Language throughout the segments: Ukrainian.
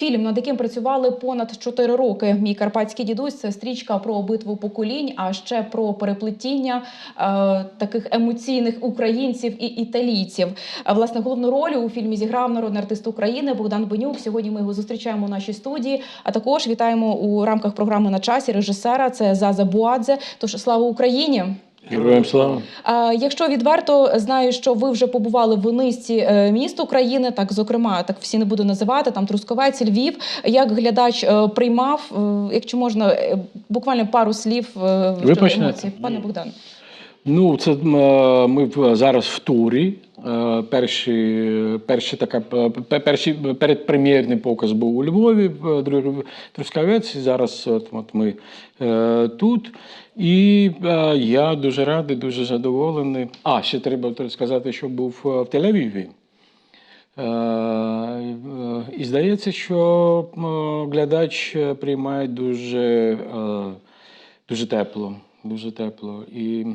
Фільм, над яким працювали понад 4 роки. Мій карпатський дідусь це стрічка про битву поколінь, а ще про переплетіння е, таких емоційних українців і італійців. Власне, головну роль у фільмі зіграв народний артист України Богдан Бенюк. Сьогодні ми його зустрічаємо у нашій студії. А також вітаємо у рамках програми на часі режисера. Це Заза Буадзе. Тож слава Україні! Героям слава. А, якщо відверто знаю, що ви вже побували в низці е, міст України, так зокрема, так всі не буду називати там Трусковець, Львів. Як глядач е, приймав, е, якщо можна, е, буквально пару слів е, Ви почнете? емоцій. пане Богдан. Ну, це е, ми зараз в турі. Е, Перші, перші така, е, пе- перший передпрем'єрний показ був у Львові, в Трускавець. Зараз от, ми е, тут. І е, я дуже радий, дуже задоволений. А, ще треба сказати, що був е, в Тель-Авіві. Е, е, І здається, що глядач е, приймає дуже, е, дуже тепло, дуже тепло і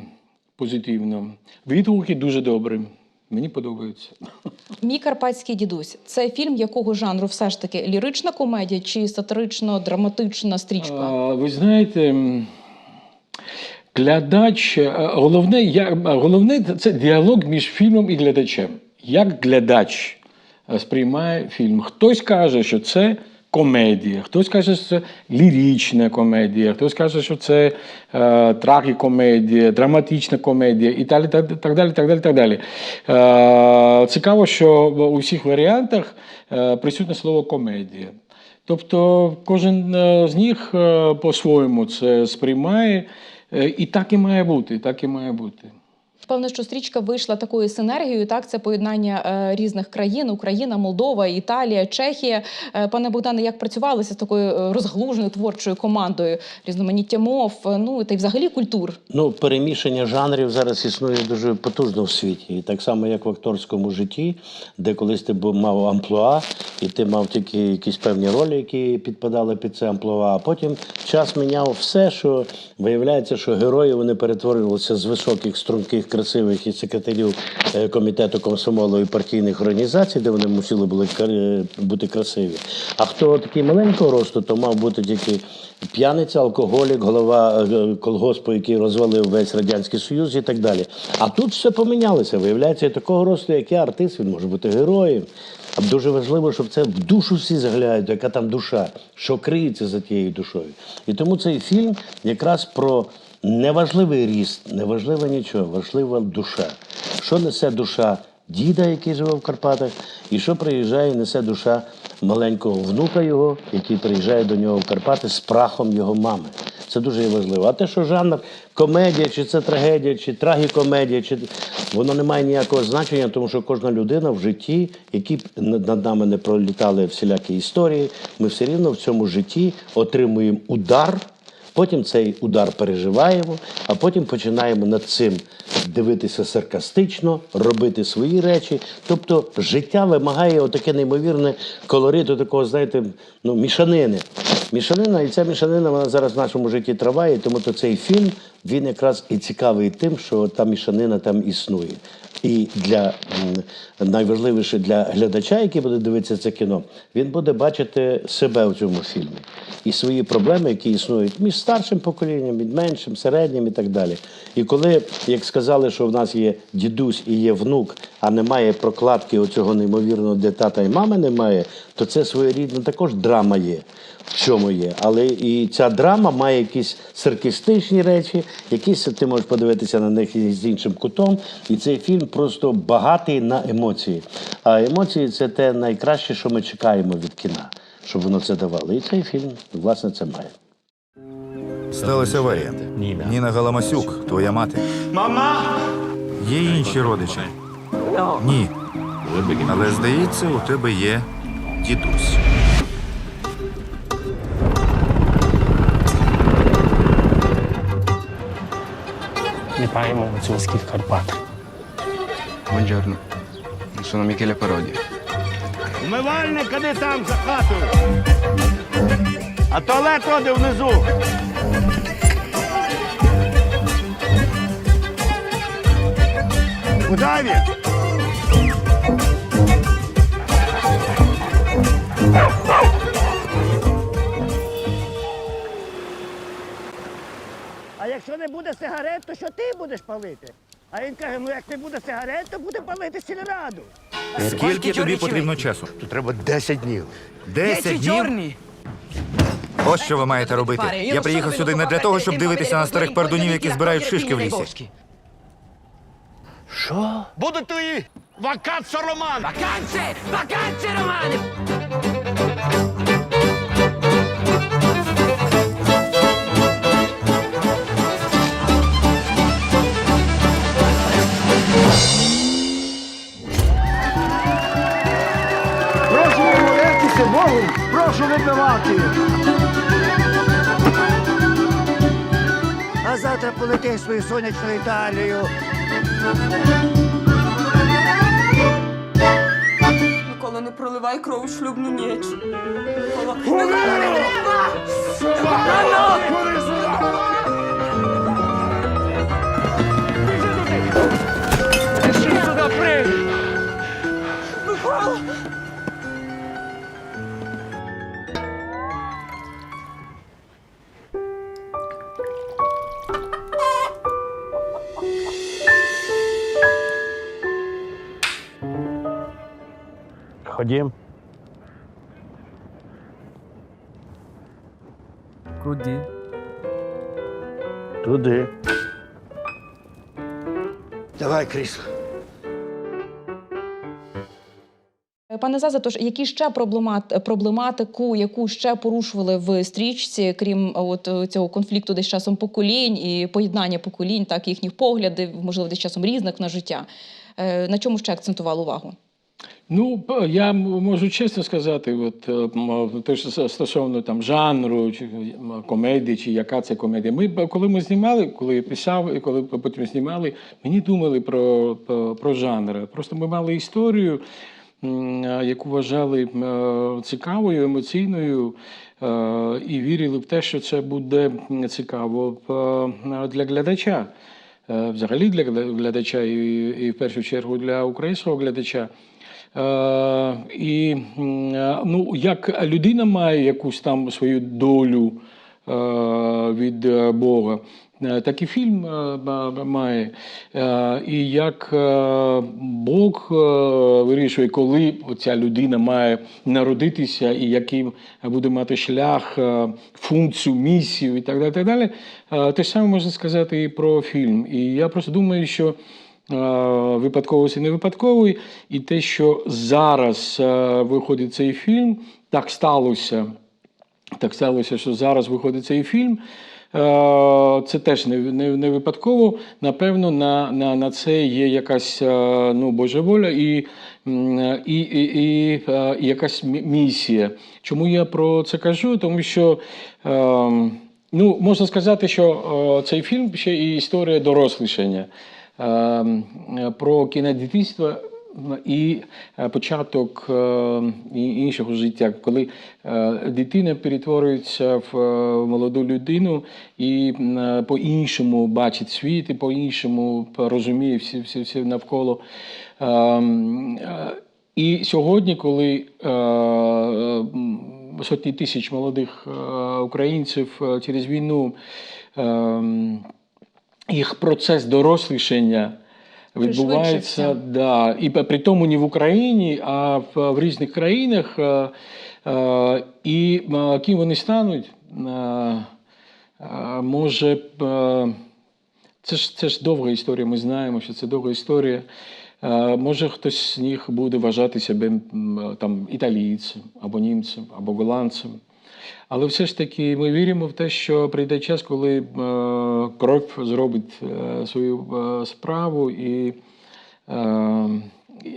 позитивно. Відгуки дуже добрі. Мені подобається. Мій карпатський дідусь це фільм якого жанру все ж таки лірична комедія чи сатирично-драматична стрічка? А, Ви знаєте, глядач, е, головне, я, головне це діалог між фільмом і глядачем. Як глядач е, сприймає фільм? Хтось каже, що це комедія, хтось каже, що це лірична комедія, хтось каже, що це е, трагікомедія, драматична комедія і далі, так, так далі. Так далі, так далі. Е, цікаво, що у всіх варіантах е, присутнє слово комедія. Тобто кожен е, з них е, по-своєму це сприймає, і так і має бути. Так і має бути. Певно, що стрічка вийшла такою синергією. Так, це поєднання е, різних країн: Україна, Молдова, Італія, Чехія. Е, пане Богдане, як працювалися з такою е, розглуженою творчою командою, різноманіття мов, ну та й взагалі культур. Ну, перемішання жанрів зараз існує дуже потужно в світі. І так само, як в акторському житті, де колись ти мав амплуа, і ти мав тільки якісь певні ролі, які підпадали під це амплуа. А потім час міняв все, що виявляється, що герої вони перетворювалися з високих, струнких, красивих і секретарів е, комітету комсомолу і партійних організацій, де вони мусили були е, бути красиві. А хто такий маленького росту, то мав бути тільки п'яниця, алкоголік, голова е, колгоспу, який розвалив весь радянський союз і так далі. А тут все помінялося. Виявляється, такого росту, як я, артист, він може бути героєм. А дуже важливо, щоб це в душу всі заглядають, яка там душа, що криється за тією душою. І тому цей фільм якраз про неважливий ріст, неважливо нічого, важлива душа. Що несе душа діда, який живе в Карпатах, і що приїжджає, несе душа маленького внука його, який приїжджає до нього в Карпати з прахом його мами. Це дуже важливо. А те, що жанр комедія, чи це трагедія, чи трагікомедія, чи воно не має ніякого значення, тому що кожна людина в житті, які над нами не пролітали всілякі історії, ми все рівно в цьому житті отримуємо удар. Потім цей удар переживаємо, а потім починаємо над цим дивитися саркастично, робити свої речі. Тобто життя вимагає отаке неймовірне колориту, такого, знаєте, ну, мішанини. Мішанина, і ця мішанина вона зараз в нашому житті триває, тому то цей фільм він якраз і цікавий тим, що та мішанина там існує. І для найважливіше для глядача, який буде дивитися це кіно, він буде бачити себе в цьому фільмі і свої проблеми, які існують між старшим поколінням, між меншим, середнім і так далі. І коли, як сказали, що в нас є дідусь і є внук, а немає прокладки оцього неймовірного, де тата і мами немає, то це своєрідна також драма є. В чому є, але і ця драма має якісь саркастичні речі, якісь ти можеш подивитися на них із іншим кутом. І цей фільм просто багатий на емоції. А емоції це те найкраще, що ми чекаємо від кіна, щоб воно це давало. І цей фільм, власне, це має. Сталася аварія. Ніна Галамасюк, твоя мати. Мама! Є інші родичі? Ні. Але здається, у тебе є дідусь. Вітаємо гуцульських Карпат. Buongiorno, sono Michele Parodi. Умивальник, іди там за хатою. А туалет роди внизу. Куди він? А якщо не буде сигарет, то що ти будеш палити? А він каже, ну як не буде сигарет, то буде палити сільраду. Скільки тобі потрібно часу? Тут треба 10 днів. Десять днів? Ось що ви маєте робити. Я приїхав сюди не для того, щоб дивитися на старих пардунів, які збирають шишки в лісі. Що? Будуть твої! Вакансо роман! Прошу молитися Богу, прошу випивати. А завтра полети в свою сонячну Італію. Микола, не проливай кров у шлюбну ніч. Микола, Ходім. Куди? Туди. Давай, Кріс. Пане Заза, тож які ще проблемат, проблематику, яку ще порушували в стрічці, крім от е, цього конфлікту десь часом поколінь і поєднання поколінь, так їхніх поглядів, можливо, десь часом різних на життя. Е, На чому ще акцентували увагу? Ну, я можу чесно сказати, от, е, те, що стосовно там, жанру, чи комедії, чи яка це комедія. Ми, коли ми знімали, коли я писав і коли потім знімали, ми не думали про, про, жанр. Просто ми мали історію, е, яку вважали е, цікавою, емоційною. е, І вірили в те, що це буде цікаво е, для глядача. Е, Взагалі для глядача і в першу чергу для українського глядача. Е, і е, ну, як людина має якусь там свою долю е, від Бога, так і фільм має. І як Бог вирішує, коли ця людина має народитися і який буде мати шлях, функцію, місію і так далі. Так далі. Те ж саме можна сказати і про фільм. І я просто думаю, що випадковості не випадковий, і те, що зараз е, виходить цей фільм, так сталося. Так сталося, що зараз виходить цей фільм. Е, Це теж не, не, не випадково. Напевно, на, на, на це є якась е, ну, Божа воля і, і, і, і, і якась місія. Чому я про це кажу? Тому що ну, можна сказати, що цей фільм ще і історія дорослішання е, про кінодитинство і е, початок е, іншого життя, коли дитина перетворюється в молоду людину і по-іншому бачить світ, і по-іншому розуміє всі, всі, всі навколо. Ем, І сьогодні, коли сотні тисяч молодих українців через війну, їх процес дорослішання відбувається, да, і при тому не в Україні, а в, в різних країнах. Е, е, і е, ким вони стануть, може, це ж, це ж довга історія, ми знаємо, що це довга історія. Може, хтось з них буде вважати себе там, італійцем, або німцем, або голландцем. Але все ж таки ми віримо в те, що прийде час, коли е, кров зробить е, свою е, справу, і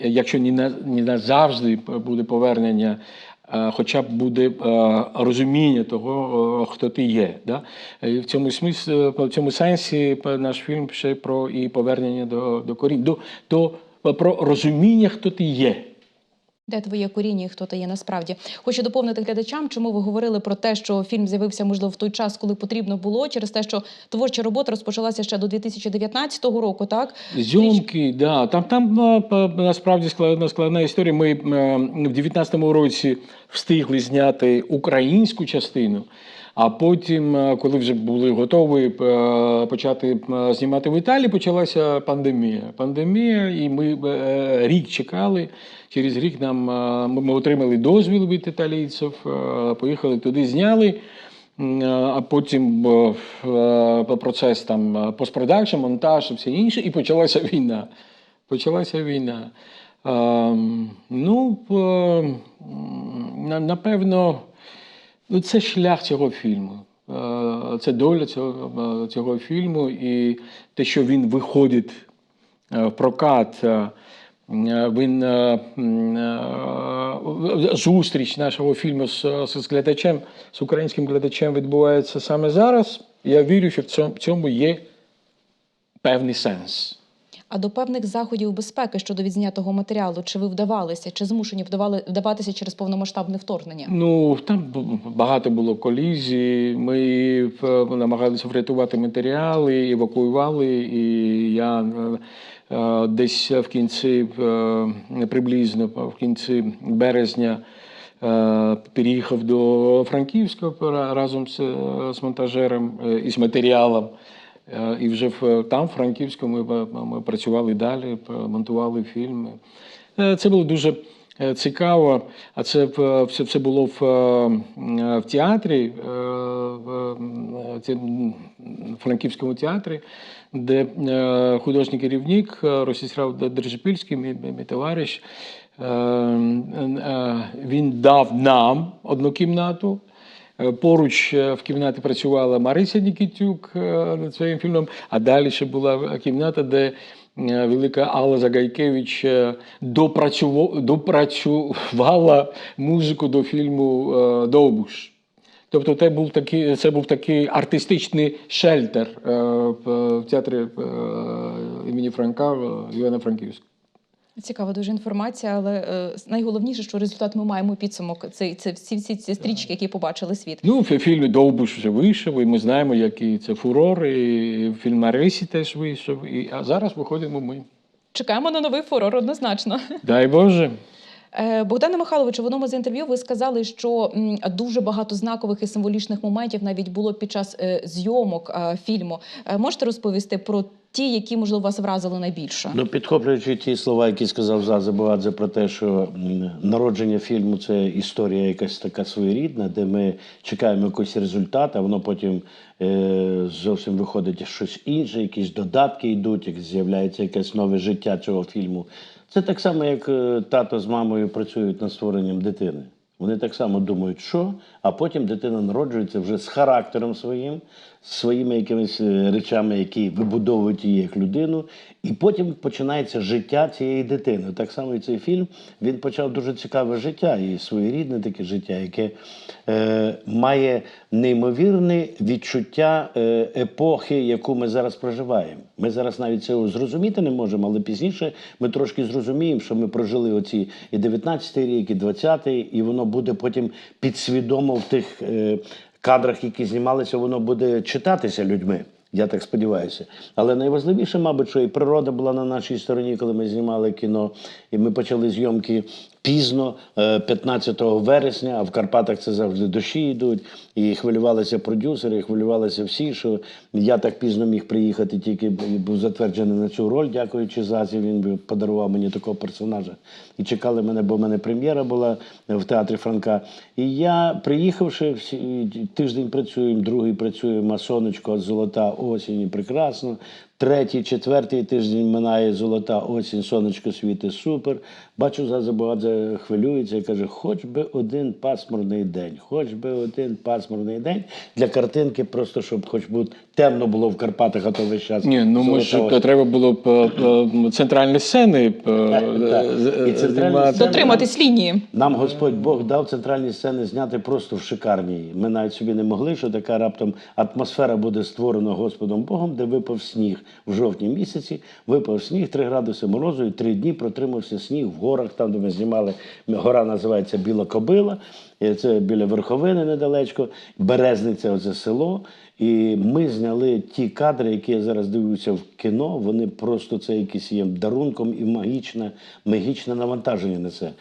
якщо не, на, не назавжди буде повернення, хоча б буде розуміння того, хто ти є. Да? І в цьому смислі, в цьому сенсі наш фільм ще про і повернення до, до корінь, до, до про розуміння, хто ти є. Де твоє коріння і хто ти є насправді? Хочу доповнити глядачам, чому ви говорили про те, що фільм з'явився можливо в той час, коли потрібно було, через те, що творча робота розпочалася ще до 2019 року, так Зйомки, да. Там, там а, насправді складна, складна історія. Ми в 19-му році встигли зняти українську частину, А потім, е, коли вже були готові е, почати е, знімати в Італії, почалася пандемія. Пандемія, і ми рік чекали. Через рік нам ми отримали дозвіл від італійців, поїхали туди, зняли. А потім процес там постпродакшн, монтаж і все інше, і почалася війна. Почалася війна. Ем, ну, напевно, ну, це шлях цього фільму. Е, Це доля цього, е, цього фільму, і те, що він виходить е, в прокат. Він зустріч нашого фільму з, з глядачем, з українським глядачем відбувається саме зараз. Я вірю, що в цьому є певний сенс. А до певних заходів безпеки щодо відзнятого матеріалу, чи ви вдавалися, чи змушені вдавали вдаватися через повномасштабне вторгнення? Ну там багато було колізій. Ми е, намагалися врятувати матеріали, евакуювали. І я е, е, десь в кінці, приблизно в кінці березня. Переїхав до Франківська ра- разом з, з монтажером і з матеріалом. Е, І вже в, там, в Франківську, ми, е, ми працювали далі, монтували фільми. Е, Це було дуже е, цікаво. А це все, все було в, е, в театрі, е, в е, Франківському театрі, де е, художній керівник е, Ростислав Держипільський, мій, мій товариш, е, е, він дав нам одну кімнату. Е, Поруч е, в кімнаті працювала Марися Нікітюк е, над своїм фільмом, а далі ще була кімната, де велика Алла Загайкевич допрацювала музику до фільму Довбуш. Тобто це був такий, це був такий артистичний шельтер в театрі імені Франка в Івано-Франківську. Цікава дуже інформація, але е, найголовніше, що результат ми маємо підсумок. Це, це всі, всі ці стрічки, які побачили світ. Ну, фільм Довбуш вже вийшов, і ми знаємо, який це фурор, і фільм Марисі теж вийшов. І, а зараз виходимо ми. Чекаємо на новий фурор, однозначно. Дай Боже. Е, Богдане Михайловичу, в одному з інтерв'ю ви сказали, що дуже багато знакових і символічних моментів навіть було під час е, зйомок е, фільму. Можете розповісти про ті, які можливо вас вразили найбільше? Ну, підхоплюючи ті слова, які сказав Заза Багадзе про те, що народження фільму це історія якась така своєрідна, де ми чекаємо якийсь результат, а воно потім зовсім виходить щось інше, якісь додатки йдуть, як з'являється якесь нове життя цього фільму. Це так само, як е, тато з мамою працюють над створенням дитини. Вони так само думають, що, а потім дитина народжується вже з характером своїм, своїми якимись е, речами, які вибудовують її як людину, і потім починається життя цієї дитини. Так само і цей фільм він почав дуже цікаве життя, і своєрідне таке життя, яке е, має неймовірне відчуття е, епохи, яку ми зараз проживаємо. Ми зараз навіть цього зрозуміти не можемо, але пізніше ми трошки зрозуміємо, що ми прожили оці і 19-й рік, і 20-й, і воно буде потім підсвідомо в тих е, кадрах, які знімалися, воно буде читатися людьми. Я так сподіваюся. Але найважливіше, мабуть, що і природа була на нашій стороні, коли ми знімали кіно, і ми почали зйомки пізно, е, 15 вересня, а в Карпатах це завжди дощі йдуть. І хвилювалися продюсери, і хвилювалися всі, що я так пізно міг приїхати, тільки був затверджений на цю роль, дякуючи Зазі. Він подарував мені такого персонажа. І чекали мене, бо в мене прем'єра була в театрі Франка. І я, приїхавши, всі, тиждень працюємо, другий працюємо, а сонечко, золота осінь, прекрасно. Третій, четвертий тиждень минає золота осінь, сонечко світить супер. Бачу, Зазабагадзе хвилюється і каже, хоч би один пасмурний день, хоч би один пасмурний день для картинки, просто щоб хоч би темно було в Карпатах, а то весь час. Ні, ну ми ж осінь. треба було б е, е, центральні сцени е, сцени. Дотриматись лінії. Нам Господь Бог дав центральні сцени зняти просто в шикарній. Ми навіть собі не могли, що така раптом атмосфера буде створена Господом Богом, де випав сніг в жовтні місяці. Випав сніг 3 градуси морозу, і три дні протримався сніг в горах, там, де ми знімали. Гора називається Біла Кобила. Це біля верховини недалечко. Березниця, оце село. І ми зняли ті кадри, які я зараз дивлюся в кіно. Вони просто це якісь є дарунком і магічне, магічне навантаження несе.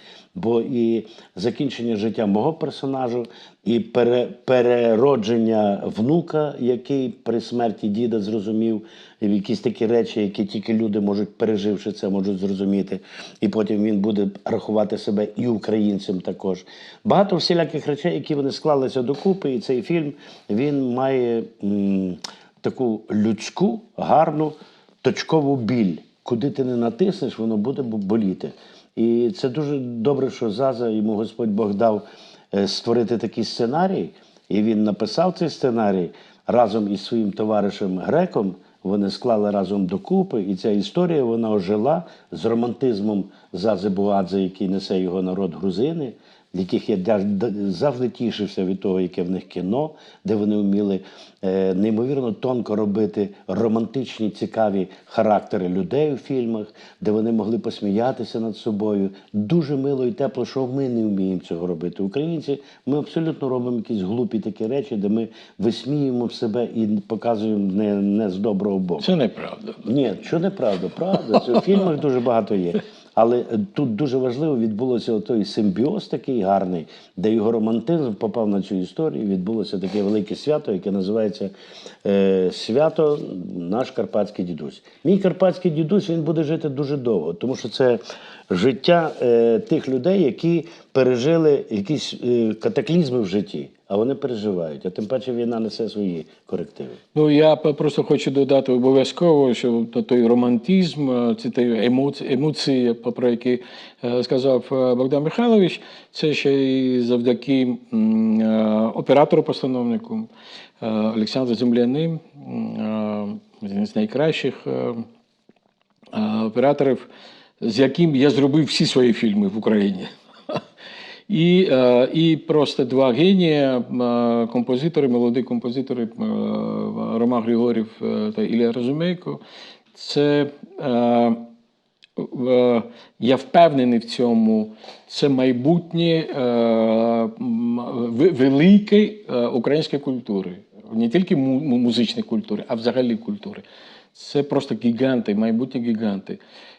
Бо і закінчення життя мого персонажу, і пере, переродження внука, який при смерті діда зрозумів якісь такі речі, які тільки люди можуть, переживши це, можуть зрозуміти. І потім він буде рахувати себе і українцем також. Багато всіляких речей, які вони склалися докупи, і цей фільм він має м, таку людську, гарну точкову біль. Куди ти не натиснеш, воно буде боліти. І це дуже добре, що Заза йому Господь Бог дав е, створити такий сценарій, і він написав цей сценарій разом із своїм товаришем Греком. Вони склали разом докупи, і ця історія вона ожила з романтизмом Зази Буадзе, який несе його народ грузини, яких я завжди тішився від того, яке в них кіно, де вони вміли е, неймовірно тонко робити романтичні, цікаві характери людей у фільмах, де вони могли посміятися над собою. Дуже мило і тепло, що ми не вміємо цього робити. Українці, ми абсолютно робимо якісь глупі такі речі, де ми висміюємо себе і показуємо не, не з доброго боку. Це неправда. Ні, що неправда, правда. Це в фільмах дуже багато є. Але е, тут дуже важливо відбулося той симбіоз такий гарний, де його романтизм попав на цю історію. Відбулося таке велике свято, яке називається е, Свято Наш Карпатський дідусь. Мій карпатський дідусь він буде жити дуже довго, тому що це життя е, тих людей, які пережили якісь е, катаклізми в житті, а вони переживають. А тим паче війна несе свої корективи. Ну я просто хочу додати обов'язково, що той романтизм, е, ці емоції, емоції, про які е, сказав е, Богдан Михайлович, це ще й завдяки оператору-постановнику Олександру Земляним, один з найкращих операторів, з яким я зробив всі свої фільми в Україні. І, е, і просто два генії, е, композитори, молоді композитори е, Роман Григорів е, та Ілля Розумейко. Це е, я впевнений в цьому. Це майбутнє е, великої е, української культури, не тільки му- му- музичної культури, а взагалі культури. Це просто гіганти, майбутні гіганти.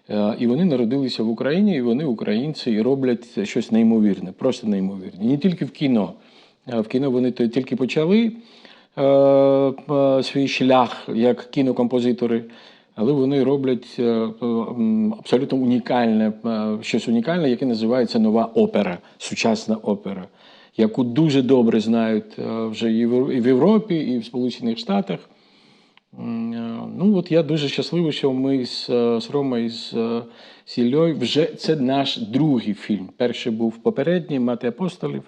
Е, І вони народилися в Україні, і вони українці і роблять щось неймовірне, просто неймовірне. Не тільки в кіно. Е, В кіно вони тільки почали е, свій шлях як кінокомпозитори, але вони роблять абсолютно унікальне, щось унікальне, яке називається нова опера, сучасна опера, яку дуже добре знають вже і в Європі, і в Сполучених Штатах. Е, Ну, от я дуже щасливий, що ми з, е, Ромою і з е, Сільою вже це наш другий фільм. Перший був попередній Мати апостолів,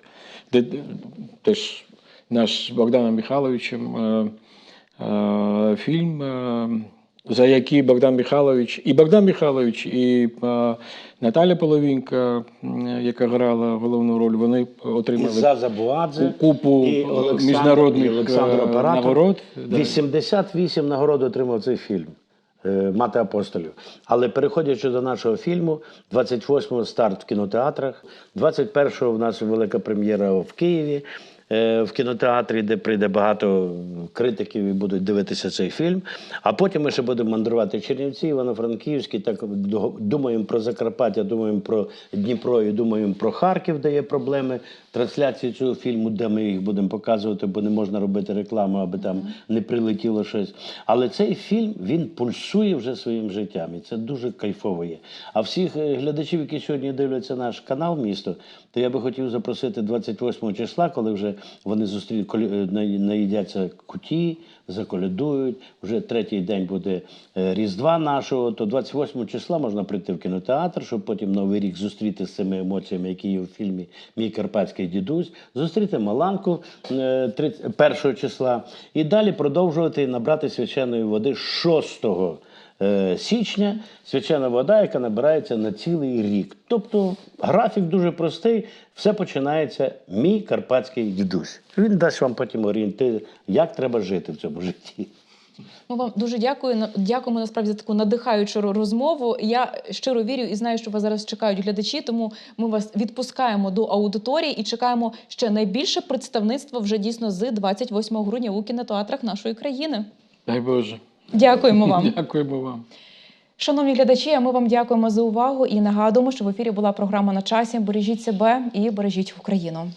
де теж наш Богданом Михайловичем е, е, фільм, е, за який Богдан Михайлович, і Богдан Михайлович, і е, Наталя Половінка, яка грала головну роль, вони І отримали Заза Буадзе, купу і Олександр- міжнародних і Олександр е, Оператор. нагород. Да. 88 нагород отримав цей фільм. е, Мати апостолів. Але переходячи до нашого фільму, 28-го старт в кінотеатрах, 21-го в нас велика прем'єра в Києві. Е, В кінотеатрі, де прийде багато критиків і будуть дивитися цей фільм. А потім ми ще будемо мандрувати Чернівці, Івано-Франківські. Так думаємо про Закарпаття, думаємо про Дніпро і думаємо про Харків, де є проблеми трансляції цього фільму, де ми їх будемо показувати, бо не можна робити рекламу, аби там не прилетіло щось. Але цей фільм він пульсує вже своїм життям, і це дуже кайфово є. А всіх е, глядачів, які сьогодні дивляться наш канал місто, то я би хотів запросити 28 числа, коли вже вони зустрінуть, наїдяться куті, заколядують. Вже третій день буде е, Різдва нашого. То 28 числа можна прийти в кінотеатр, щоб потім новий рік зустріти з цими емоціями, які є в фільмі Мій карпатський дідусь, зустріти Маланку е, 30 1 числа і далі продовжувати набрати священної води 6 е, січня. Свячена вода, яка набирається на цілий рік. Тобто графік дуже простий. Все починається мій карпатський дідусь. Він дасть вам потім орієнтир, як треба жити в цьому житті. Ми вам дуже дякую. Дякуємо насправді за таку надихаючу розмову. Я щиро вірю і знаю, що вас зараз чекають глядачі. Тому ми вас відпускаємо до аудиторії і чекаємо ще найбільше представництво вже дійсно з 28 грудня у кінотеатрах нашої країни. Дай Боже. Дякуємо вам. Дякуємо вам. Шановні глядачі, ми вам дякуємо за увагу і нагадуємо, що в ефірі була програма на часі. Бережіть себе і бережіть Україну.